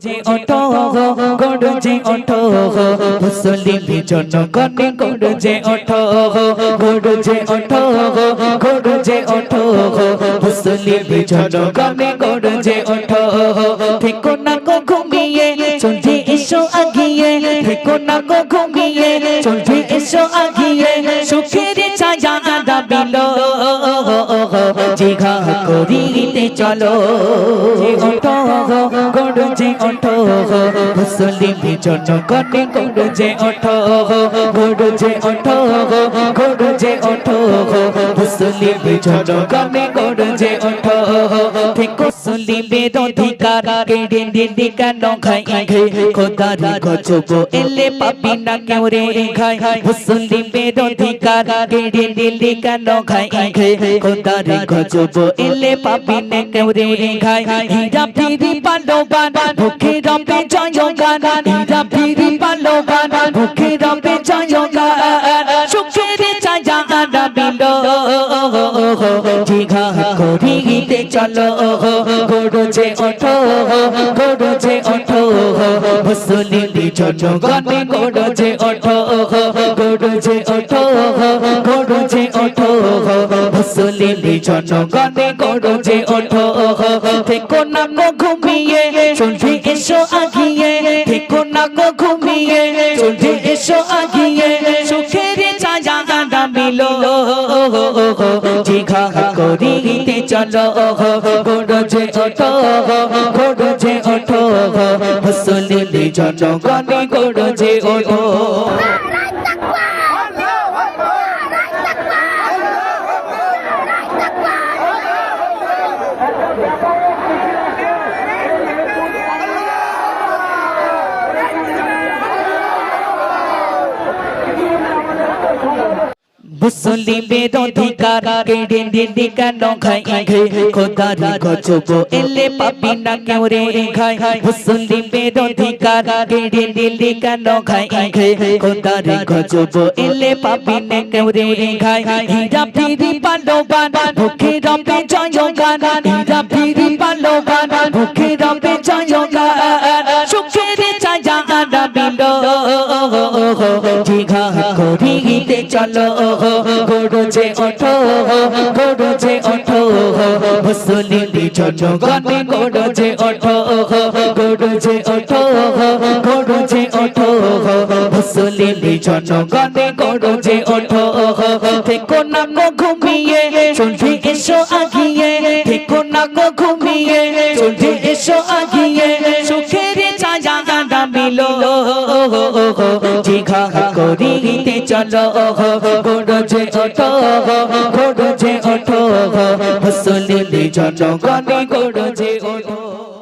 যে ওঠো গড়ছে ওঠো মুসলিম জনগণে গড়ছে ওঠো গড়ছে ওঠো গড়ছে ওঠো মুসলিম জনগণে গড়ছে ওঠো থেকো না গো ঘুমিয়ে, চলছে এসো আগিয়ে থেকো না গো ঘুমিয়ে, চলছে এসো আগিয়ে, সুখের ছায়া দাবিল জিঘা করিতে চলো। যে গড়ছে ওঠো মুসলিম জনগণে গড়ছে ওঠো গড়ছে ওঠো গড়ছে ওঠো মুসলিম জনগণে গড়ছে ওঠো থেকো মুসলিমের অধিকার কেড়ে দিদি কেন খাই খোদারি গজব এলে পাবি না কেউ রে খাই মুসলিমের অধিকার কেড়ে দিদি কেন খাই খোদারি গজব এলে পাবি না কেউ রে খাই হীরা ফিরি পালো বানা ভুখে রবে জয় গান হীরা ফিরি পালো বানা ভুখে রবে জয় গান সুখের চায়া আরাবিল জিঘা করিতে চলো, গড়ছে ওঠো গড়ছে ওঠো, মুসলিম জনগণে গড়ছে ওঠো গড়ছে ওঠো। মুসলিম জনগণে গড়ছে ওঠো থেকো না গো ঘুমিয়ে চলছে এসো আগিয়ে। থেকো না গো ঘুমিয়ে চলছে এসো আগিয়ে। সুখের ছায়া নামিল জিঘা করিতে চলো গড়ছে ওঠো গড়ছে ওঠো মুসলিম জনগণে গড়ছে ওঠো। মুসলিমের অধিকার কেড়ে দিদি কেন খাই খাই খোদারি গজব এলে পাবি না কেউ রে খাই মুসলিমের অধিকার কেড়ে দিদি কেন খাই খাই খোদারি গজব এলে পাবি না কেউ রে খাই হীরা ফিরি পালো বানা ভুখে রবে জয় গান হীরা ফিরি পালো বানা ভুখে রবে জয় গান আরাবিল জিঘা করিতে চলো। ওঠো গড়ছে ওঠো। মুসলিম জনগণে গড়ছে ওঠো। গড়ছে ওঠো গড়ছে ওঠো। মুসলিম জনগণে গড়ছে ওঠো। থেকো না ঘুমিয়ে চলছে এসো আগিয়ে। থেকো না ঘুমিয়ে জিঘা করিতে চলো গড়ছে ওঠো গড়ছে ওঠো মুসলিম জনগণে গড়ছে ওঠো।